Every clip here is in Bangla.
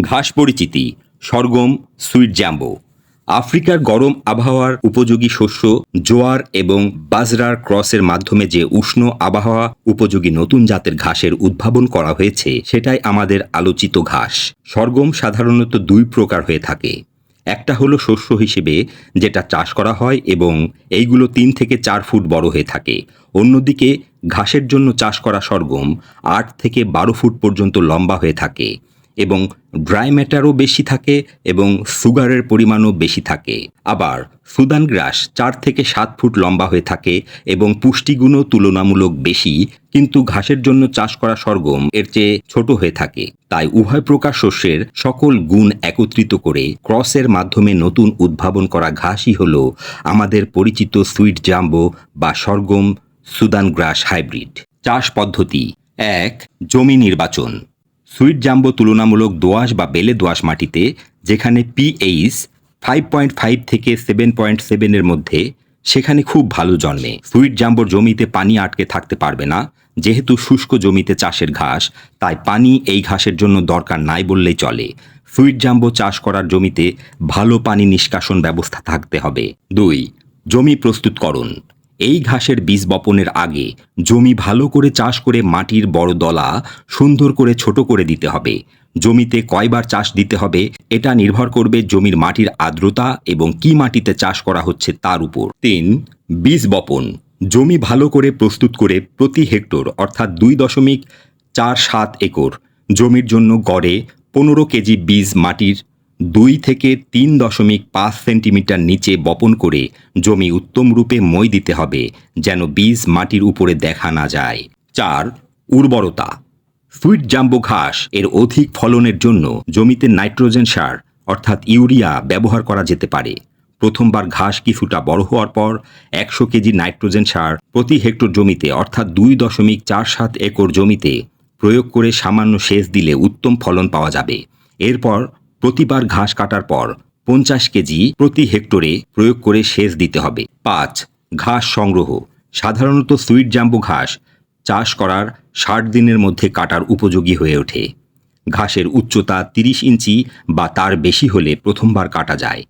ঘাস পরিচিতি সরগম, সুইট জ্যাম্বো। আফ্রিকার গরম আবহাওয়ার উপযোগী শস্য জোয়ার এবং বাজরার ক্রসের মাধ্যমে যে উষ্ণ আবহাওয়া উপযোগী নতুন জাতের ঘাসের উদ্ভাবন করা হয়েছে, সেটাই আমাদের আলোচিত ঘাস। সরগম সাধারণত দুই প্রকার হয়ে থাকে। একটা হলো শস্য হিসেবে যেটা চাষ করা হয় এবং এইগুলো তিন থেকে চার ফুট বড় হয়ে থাকে। অন্যদিকে ঘাসের জন্য চাষ করা সরগম আট থেকে বারো ফুট পর্যন্ত লম্বা হয়ে থাকে। এবং ড্রাই ম্যাটারও বেশি থাকে এবং সুগারের পরিমাণও বেশি থাকে। আবার সুদান গ্রাস চার থেকে সাত ফুট লম্বা হয়ে থাকে এবং পুষ্টিগুণও তুলনামূলক বেশি, কিন্তু ঘাসের জন্য চাষ করা সরগম এর চেয়ে ছোট হয়ে থাকে। তাই উভয় প্রকার শস্যের সকল গুণ একত্রিত করে ক্রসের মাধ্যমে নতুন উদ্ভাবন করা ঘাসই হল আমাদের পরিচিত সুইট জাম্বো বা সরগম সুদান গ্রাস হাইব্রিড। চাষ পদ্ধতি এক, জমি নির্বাচন। সুইট জাম্বো তুলনামূলক দোআঁশ বা বেলে দোআঁশ মাটিতে, যেখানে পিএইচ ফাইভ পয়েন্ট ফাইভ থেকে সেভেন পয়েন্ট সেভেনের মধ্যে, সেখানে খুব ভালো জন্মে। সুইট জাম্বোর জমিতে পানি আটকে থাকতে পারবে না, যেহেতু শুষ্ক জমিতে চাষের ঘাস, তাই পানি এই ঘাসের জন্য দরকার নাই বললেই চলে। সুইট জাম্বো চাষ করার জমিতে ভালো পানি নিষ্কাশন ব্যবস্থা থাকতে হবে। দুই, জমি প্রস্তুতকরণ। এই ঘাসের বীজ বপনের আগে জমি ভালো করে চাষ করে মাটির বড় দলা সুন্দর করে ছোট করে দিতে হবে। জমিতে কয়বার চাষ দিতে হবে এটা নির্ভর করবে জমির মাটির আর্দ্রতা এবং কি মাটিতে চাষ করা হচ্ছে তার উপর। তিন, বীজ বপন। জমি ভালো করে প্রস্তুত করে প্রতি হেক্টর অর্থাৎ দুই দশমিক চার সাত একর জমির জন্য গড়ে পনেরো কেজি বীজ মাটির দুই থেকে তিন দশমিক পাঁচ সেন্টিমিটার নিচে বপন করে জমি উত্তম রূপে মই দিতে হবে, যেন বীজ মাটির উপরে দেখা না যায়। চার, উর্বরতা। সুইট জাম্বো ঘাস এর অধিক ফলনের জন্য জমিতে নাইট্রোজেন সার, অর্থাৎ ইউরিয়া, ব্যবহার করা যেতে পারে। প্রথমবার ঘাস কিছুটা বড় হওয়ার পর একশো কেজি নাইট্রোজেন সার প্রতি হেক্টর জমিতে, অর্থাৎ দুই দশমিক চার সাত একর জমিতে প্রয়োগ করে সামান্য সেচ দিলে উত্তম ফলন পাওয়া যাবে। এরপর প্রতিবার ঘাস কাটার পর পঞ্চাশ কেজি প্রতি হেক্টরে প্রয়োগ করে সেচ দিতে হবে। পাঁচ, ঘাস সংগ্রহ। সাধারণত সুইট জাম্বো ঘাস চাষ করার ষাট দিনের মধ্যে কাটার উপযোগী হয়ে ওঠে। ঘাসের উচ্চতা তিরিশ ইঞ্চি বা তার বেশি হলে প্রথমবার কাটা যায়।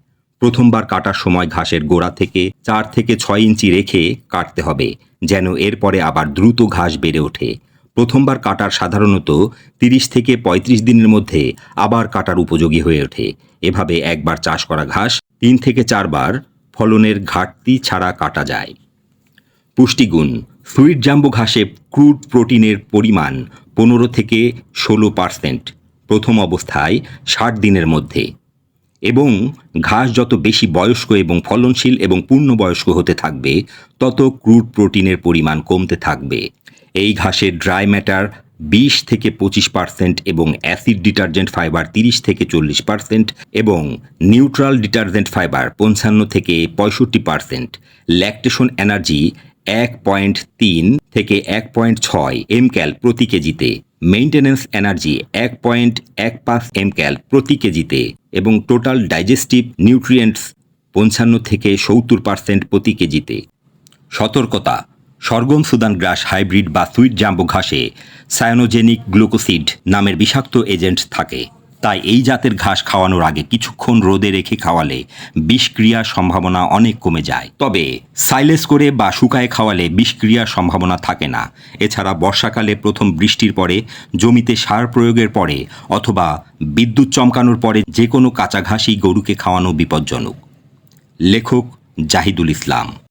প্রথমবার কাটার সময় ঘাসের গোড়া থেকে চার থেকে ছয় ইঞ্চি রেখে কাটতে হবে, যেন এরপরে আবার দ্রুত ঘাস বেড়ে ওঠে। প্রথমবার কাটার সাধারণত তিরিশ থেকে ৩৫ দিনের মধ্যে আবার কাটার উপযোগী হয়ে ওঠে। এভাবে একবার চাষ করা ঘাস, তিন থেকে চারবার ফলনের ঘাটতি ছাড়া কাটা যায়। পুষ্টিগুণ সুইট জাম্বো ঘাসে ক্রুড প্রোটিনের পরিমাণ পনেরো থেকে ষোলো পার্সেন্ট, প্রথম অবস্থায় ষাট দিনের মধ্যে। এবং ঘাস যত বেশি বয়স্ক এবং ফলনশীল এবং পূর্ণবয়স্ক হতে থাকবে, তত ক্রুড প্রোটিনের পরিমাণ কমতে থাকবে। এই ঘাসের ড্রাই ম্যাটার বিশ থেকে পঁচিশ পার্সেন্ট এবং অ্যাসিড ডিটারজেন্ট ফাইবার তিরিশ থেকে চল্লিশ পার্সেন্ট এবং নিউট্রাল ডিটারজেন্ট ফাইবার পঞ্চান্ন থেকে পঁয়ষট্টি পার্সেন্ট। ল্যাকটেশন এনার্জি এক পয়েন্ট তিন থেকে এক পয়েন্ট ছয় এম ক্যাল প্রতি কেজিতে। মেইনটেনেন্স এনার্জি এক পয়েন্ট এক পাঁচ এম ক্যাল প্রতি কেজিতে এবং টোটাল ডাইজেস্টিভ নিউট্রিয়েন্টস পঞ্চান্ন থেকে সত্তর পার্সেন্ট প্রতি কেজিতে। সতর্কতা সরগম সুদান গ্রাস হাইব্রিড বা সুইট জাম্বো ঘাসে সায়ানোজেনিক গ্লুকোসিড নামের বিষাক্ত এজেন্ট থাকে। তাই এই জাতের ঘাস খাওয়ানোর আগে কিছুক্ষণ রোদে রেখে খাওয়ালে বিষক্রিয়ার সম্ভাবনা অনেক কমে যায়। তবে সাইলেস করে বা শুকায় খাওয়ালে বিষক্রিয়ার সম্ভাবনা থাকে না। এছাড়া বর্ষাকালে প্রথম বৃষ্টির পরে, জমিতে সার প্রয়োগের পরে অথবা বিদ্যুৎ চমকানোর পরে যে কোনো কাঁচা ঘাসই গরুকে খাওয়ানো বিপজ্জনক। লেখক জাহিদুল ইসলাম।